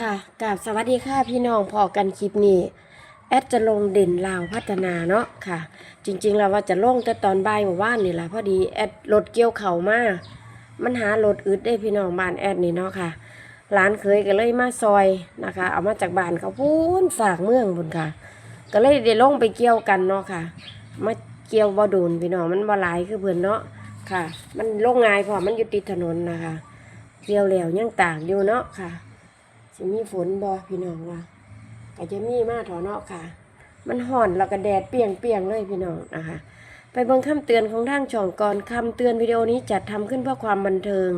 ค่ะกราบสวัสดีค่ะพี่น้องพอกันคลิปนี้ แอดจะลงเด่นลาวพัฒนาเนาะค่ะ จริงๆเราว่าจะลงแต่ตอนบ่ายเมื่อวานนี่แหละพอดีแอดรถเกี่ยวเข่ามามันหารถอึดได้พี่น้องบ้านแอดนี่เนาะค่ะร้านเคยก็เลยมาซอยนะคะ เอามาจากบ้านเขาพูนฝากเมืองบุญค่ะ ก็เลยได้ลงไปเกี่ยวกันเนาะค่ะ มาเกี่ยวบ่โดนพี่น้องมันบ่หลายคือเพื่อนเนาะค่ะ มันลงง่ายพราะมันอยู่ติดถนนนะคะเกี่ยวแล้วยังต่ากอยู่เนาะค่ะ สิมีฝนบ่พี่น้องว่าก็จะมีมาถอเนาะค่ะ มันห่อนแล้วก็แดดเปียงเปียงเลยพี่น้องนะคะ ไปเบิ่งคำเตือนของทางช่องก่อนคำเตือนวิดีโอนี้จัดทำขึ้นเพื่อความบันเทิง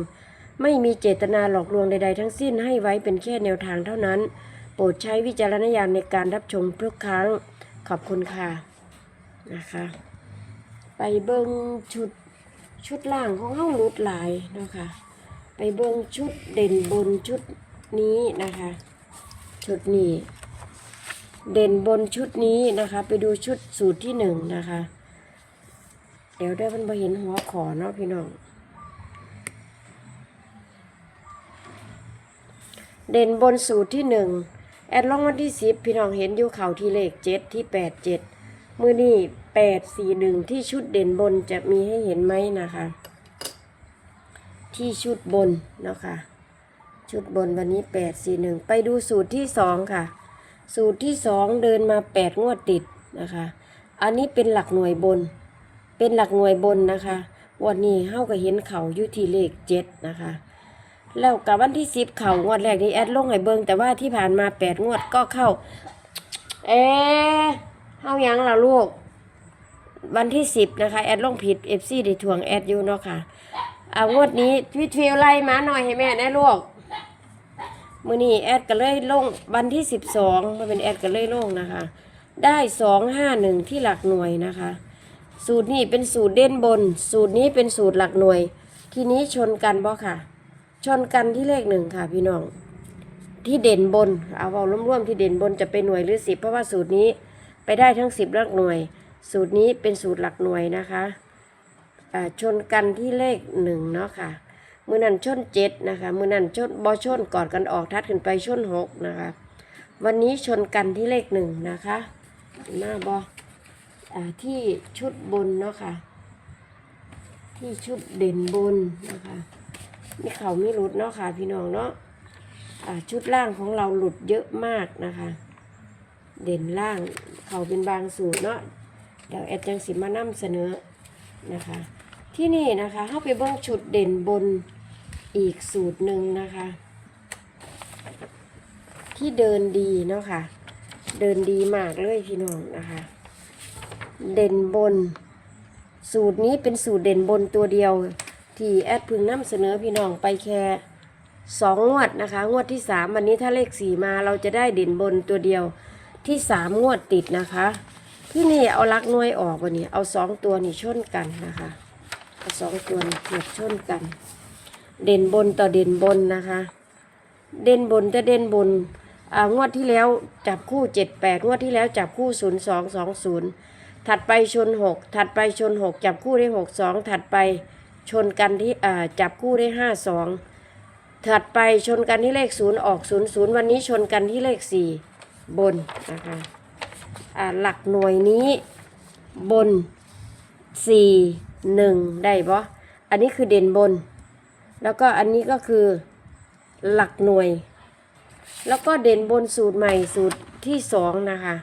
ไม่มีเจตนาหลอกลวงใดๆทั้งสิ้นให้ไว้เป็นแค่แนวทางเท่านั้น โปรดใช้วิจารณญาณในการรับชมทุกครั้งขอบคุณค่ะนะคะ ไปเบิ่งชุดชุดล่างของเฮาหลุดหลายเนาะค่ะไปเบิ่งชุดเด่นบนชุด นี้นะคะ ชุดนี้ เด่นบนชุดนี้นะคะ ไปดูชุดสูตรที่หนึ่งนะคะ เดี๋ยวได้มันมาเห็นหัวขอเนาะพี่น้อง เด่นบนสูตรที่หนึ่งแอดลองวันที่สิบพี่น้องเห็นอยู่เข่าที่เลขเจ็ดที่แปดเจ็ดมือนี่แปดสี่หนึ่งที่ชุดเด่นบนจะมีให้เห็นไหมนะคะ ที่ชุดบนเนาะค่ะ ชุดบนวันนี้แปดสี่หนึ่งไปดูสูตรที่สองค่ะ สูตรที่สองเดินมาแปดงวดติดนะคะ อันนี้เป็นหลักหน่วยบน เป็นหลักหน่วยบนนะคะ วันนี้เฮาก็เห็นเขาอยู่ที่เลขเจ็ดนะคะ แล้วกับวันที่สิบเขางวดแรกนี่แอดลงให้เบิงแต่ว่าที่ผ่านมาแปดงวดก็เข้า เอ๊ะเฮายังล่ะลูก วันที่สิบนะคะแอดลงผิดเอฟซีได้ทวงแอดอยู่เนาะค่ะเอางวดนี้พี่ฟิวไล่มาหน่อยให้แม่แนะลูก มือนี้แอดก็เลยลงวันที่สิบสองมาเป็นแอดก็เลยลงนะคะ ได้สองห้าหนึ่งที่หลักหน่วยนะคะ สูตรนี้เป็นสูตรเด่นบน สูตรนี้เป็นสูตรหลักหน่วย ทีนี้ชนกันบ่ค่ะ ชนกันที่เลขหนึ่งค่ะพี่น้อง ที่เด่นบนเอาเอาร่วมๆที่เด่นบนจะเป็นหน่วยหรือสิบเพราะว่าสูตรนี้ไปได้ทั้งสิบหลักหน่วย สูตรนี้เป็นสูตรหลักหน่วยนะคะชนกันที่เลขหนึ่งเนาะค่ะ มือนั้นชนเจ็ดนะคะมือนั้นชนบอชนกอนกันออกทัดขึ้นไปชนหกนะคะ วันนี้ชนกันที่เลขหนึ่งนะคะหน้าบอที่ชุดบนเนาะค่ะ ที่ชุดเด่นบนนะคะมีเขาไมีหลุดเนาะค่ะพี่น้องเนาะชุดล่างของเราหลุดเยอะมากนะคะ เด่นล่างเขาเป็นบางสูตรเนาะเดี๋ยวแอดจังสิมานำเสนอนะคะ ที่นี่นะคะเข้าไปเบิ้งชุดเด่นบน อีกสูตรหนึ่งนะคะ ที่เดินดีเนาะค่ะ เดินดีมากเลยพี่น้องนะคะ เด่นบน สูตรนี้เป็นสูตรเด่นบนตัวเดียว ที่แอดพึงนำเสนอพี่น้องไปแค่สองงวดนะคะ งวดที่สามวันนี้ถ้าเลขสี่มาเราจะได้เด่นบนตัวเดียวที่สามงวดติดนะคะ ที่นี่เอาลักหน่วยออกวันนี้เอาสองตัวนี่ชนกันนะคะเอาสองตัวนี่เทียบชนกัน เด่นบนต่อเด่นบนนะคะ เด่นบนจะเด่นบนอ่างวดที่แล้วจับคู่เจ็ดแปดงวดที่แล้วจับคู่ศูนย์สองสองศูนย์ถัดไปชนหกถัดไปชนหกจับคู่ได้หกสองถัดไปชนกันที่อ่าจับคู่ได้ห้าสองถัดไปชนกันที่เลขศูนย์ออกศูนย์ศูนย์วันนี้ชนกันที่เลขสี่บนนะคะอ่าหลักหน่วยนี้บนสี่หนึ่งได้ปะอันนี้คือเด่นบน แล้วก็อันนี้ก็คือหลักหน่วย แล้วก็เด่นบนสูตรใหม่สูตรที่สองนะคะ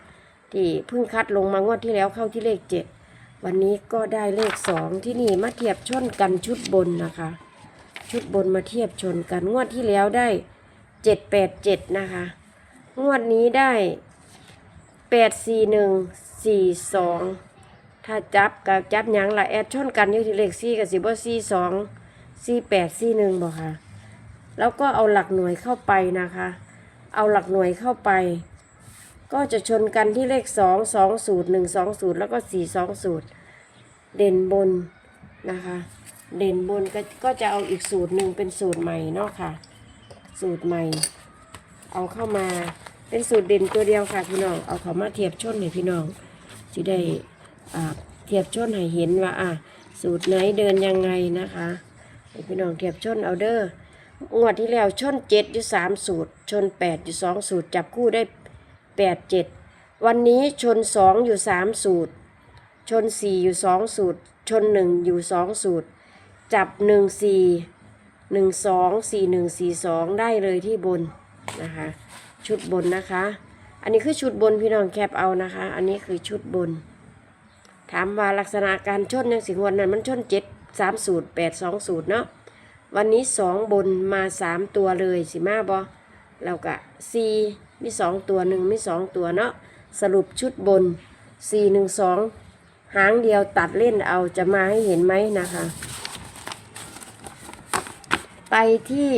ที่เพิ่งคัดลงมางวดที่แล้วเข้าที่เลขเจ็ดวันนี้ก็ได้เลขสองที่นี่มาเทียบชนกันชุดบนนะคะ ชุดบนมาเทียบชนกันงวดที่แล้วได้เจ็ดแปดเจ็ดนะคะ งวดนี้ได้แปดสี่หนึ่งสี่สองถ้าจับกับจับยังละแอดชนกันอยู่ที่เลขสี่กับสิบวสี่สอง สี่แปดสี่หนึ่งบอกค่ะ แล้วก็เอาหลักหน่วยเข้าไปนะคะ เอาหลักหน่วยเข้าไป ก็จะชนกันที่เลขสองสองสูตรหนึ่งสองสูตรแล้วก็สี่สองสูตร เด่นบนนะคะ เด่นบนก็ก็จะเอาอีกสูตรหนึ่งเป็นสูตรใหม่เนาะค่ะ สูตรใหม่ เอาเข้ามาเป็นสูตรเด่นตัวเดียวค่ะพี่น้อง เอาเขามาเทียบชนให้พี่น้องจะได้เทียบชนให้เห็นว่าอะสูตรไหนเดินยังไงนะคะ พี่น้องเทียบชนเอาเด้องวดที่แล้วชนเจ็ดอยู่สามสูตร ชนแปดอยู่สองสูตร จับคู่ได้แปดเจ็ดวันนี้ชนสองอยู่สามสูตร ชนสี่อยู่สองสูตร ชนหนึ่งอยู่สองสูตร จับหนึ่งสี่หนึ่งสองสี่หนึ่งสี่สองได้เลยที่บนนะคะ ชุดบนนะคะ อันนี้คือชุดบนพี่น้องแคปเอานะคะ อันนี้คือชุดบน ถามว่าลักษณะการชนยังสิงวนนั้นมันชนเจ็ด สามสูตรแปดสองสูตรเนาะวันนี้สองบนมาสามตัวเลยสิมาบอแล้วก็สี่มีสองตัวหนึ่งมีสองตัวเนาะสรุปชุดบนสี่หนึ่งสองหางเดียวตัดเล่นเอาจะมาให้เห็นไหมนะคะ ไปที่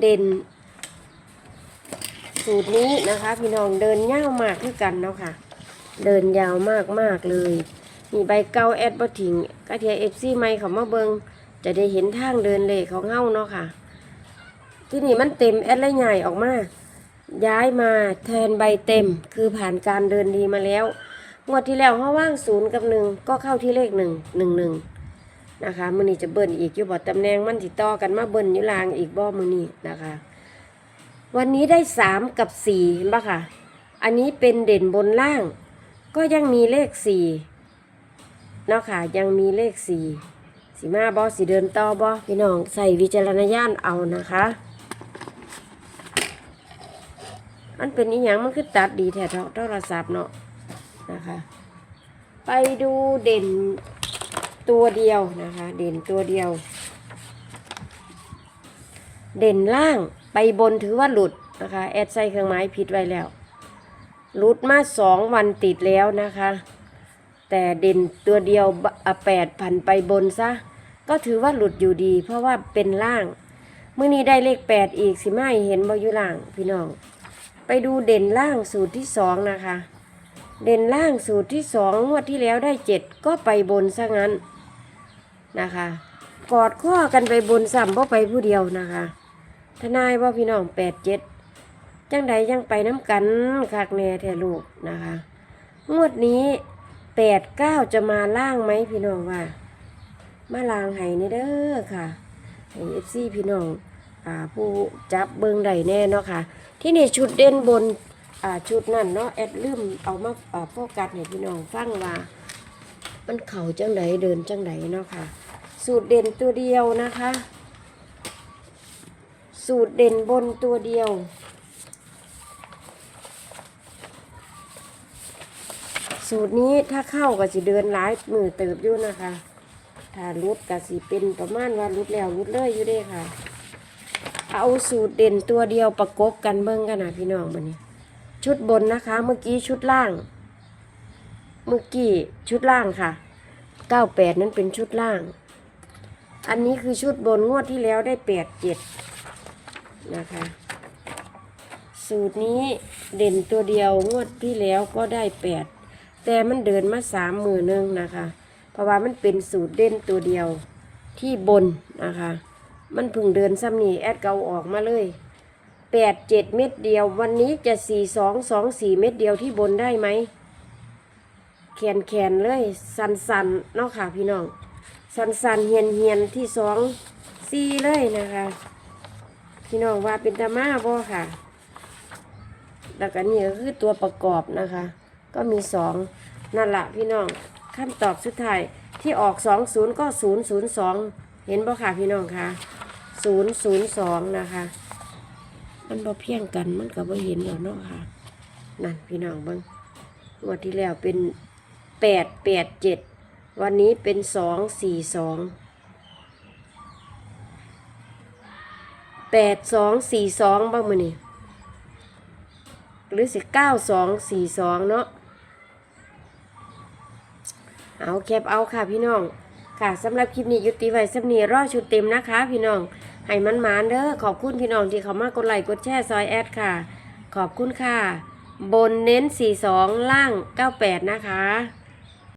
เด่น สูตรนี้นะคะ พี่น้องเดินยามากคือกันเนาะค่ะ เดินยาวมากมากเลย มีใบเก้าแอดบอถิงกระเทียเอฟซีไม่เขามาเบิงจะได้เห็นทางเดินเลยของเฮาเนาะค่ะ ที่นี่มันเต็มแอดและใหญ่ออกมา ย้ายมาแทนใบเต็มคือผ่านการเดินดีมาแล้วงวดที่แล้วเขาว่างศูนย์กับหนึ่งก็เข้าที่เลขหนึ่งหนึ่งหนึ่งนะคะมือนี้จะเบิ้ลอีกอยู่บ่ตำแหน่งมันติดต่อกันมาเบิ้ลอยุลางอีกบ่มือนี้นะคะ วันนี้ได้สามกับสี่เห็นปะค่ะ อันนี้เป็นเด่นบนล่าง ก็ยังมีเลขสี่เนาะค่ะยังมีเลขสี่สีมาบอสีเดินต่อบอพี่น้องใส่วิจารณญาณเอานะคะอันเป็นอีหยังมันคือตัดดีแท้เท่าโทรศัพท์เนาะนะคะ ไปดูเด่นตัวเดียวนะคะ เด่นตัวเดียว เด่นล่างไปบนถือว่าหลุดนะคะ แอดใส่เครื่องหมายผิดไว้แล้ว หลุดมาสองวันติดแล้วนะคะ แต่เด่นตัวเดียวแปดพันไปบนซะ ก็ถือว่าหลุดอยู่ดี เพราะว่าเป็นล่างเมื่อนี้ได้เลขแปดอีกสิไม่เห็นบอยู่ล่างพี่น้อง ไปดูเด่นล่างสูตรที่สองนะคะ เด่นล่างสูตรที่สองงวดที่แล้วได้เจ็ดก็ไปบนซะงั้นนะคะ กอดข้อกันไปบนซ้ำเพราะไปผู้เดียวนะคะ ทนายว่าพี่น้องแปดเจ็ด จังใดยังไปน้ำกันคักแน่แท้ลูกนะคะ งวดนี้แปดเก้าจะมาล่างไหมพี่น้องว่า มาล่างให้นี่เด้อค่ะให้เอฟซีพี่น้องอ่าผู้จับเบิงใดแน่เนาะค่ะ ที่นี่ชุดเด่นบนอ่าชุดนั่นเนาะแอดลืมเอามาอ่าโฟกัสให้พี่น้องฟังว่ามันเข่าจังใดเดินจังใดเนาะค่ะ สูตรเด่นตัวเดียวนะคะ สูตรเด่นบนตัวเดียว สูตรนี้ถ้าเข้าก็สิเดินหลายมือเติบอยู่นะคะ ถ้ารุดก็สิเป็นประมาณว่ารุดแล้วรุดเลยอยู่เด้ค่ะ เอาสูตรเด่นตัวเดียวประกบกันเบิ่งกันนะพี่น้องมันนี้ ชุดบนนะคะ เมื่อกี้ชุดล่าง เมื่อกี้ชุดล่างค่ะ98นั้นเป็นชุดล่าง อันนี้คือชุดบนงวดที่แล้วได้แปดเจ็ดนะคะ สูตรนี้เด่นตัวเดียวงวดที่แล้วก็ได้แปด แต่มันเดินมาสามมือหนึงนะคะ เพราะว่ามันเป็นสูตรเด่นตัวเดียวที่บนนะคะ มันพึ่งเดินซ้ำนี่แอดเกาออกมาเลยแปดเจ็ดเม็ดเดียว วันนี้จะสี่สองสองสี่เม็ดเดียวที่บนได้ไหมแขนแขนเลย สันสันเนาะค่ะพี่น้อง สันสันเฮียนเฮียนที่สองสี่เลยนะคะ พี่น้องว่าเป็นตามาบ่ค่ะ แล้วก็นี่ก็คือตัวประกอบนะคะ ก็มีสองนั่นละพี่น้องคำตอบสุดท้ายที่ออกสองศูนย์ก็ศูนย์ศูนย์สองเห็นบ่ค่ะพี่น้องคะศูนย์ศูนย์สองนะคะ มันบ่เพียงกันมันก็บ่เห็นแล้วเนาะค่ะ นั่นพี่น้องบิ่งงวดที่แล้วเป็นแปดแปดเจ็ดวันนี้เป็นสองสี่สองแปดสองสี่สองบ้างมือนี่หรือสิเก้าสองสี่สองเนาะ เอาแคปเอาค่ะพี่น้อง ค่ะสำหรับคลิปนี้ยุติไว้สำนีรอชุดเต็มนะคะ พี่น้อง ให้มันหมานเด้อขอบคุณพี่น้องที่เขามากดไลค์กดแชร์ซอยแอดค่ะ ขอบคุณค่ะ บนเน้น 42 ล่าง 98 นะคะ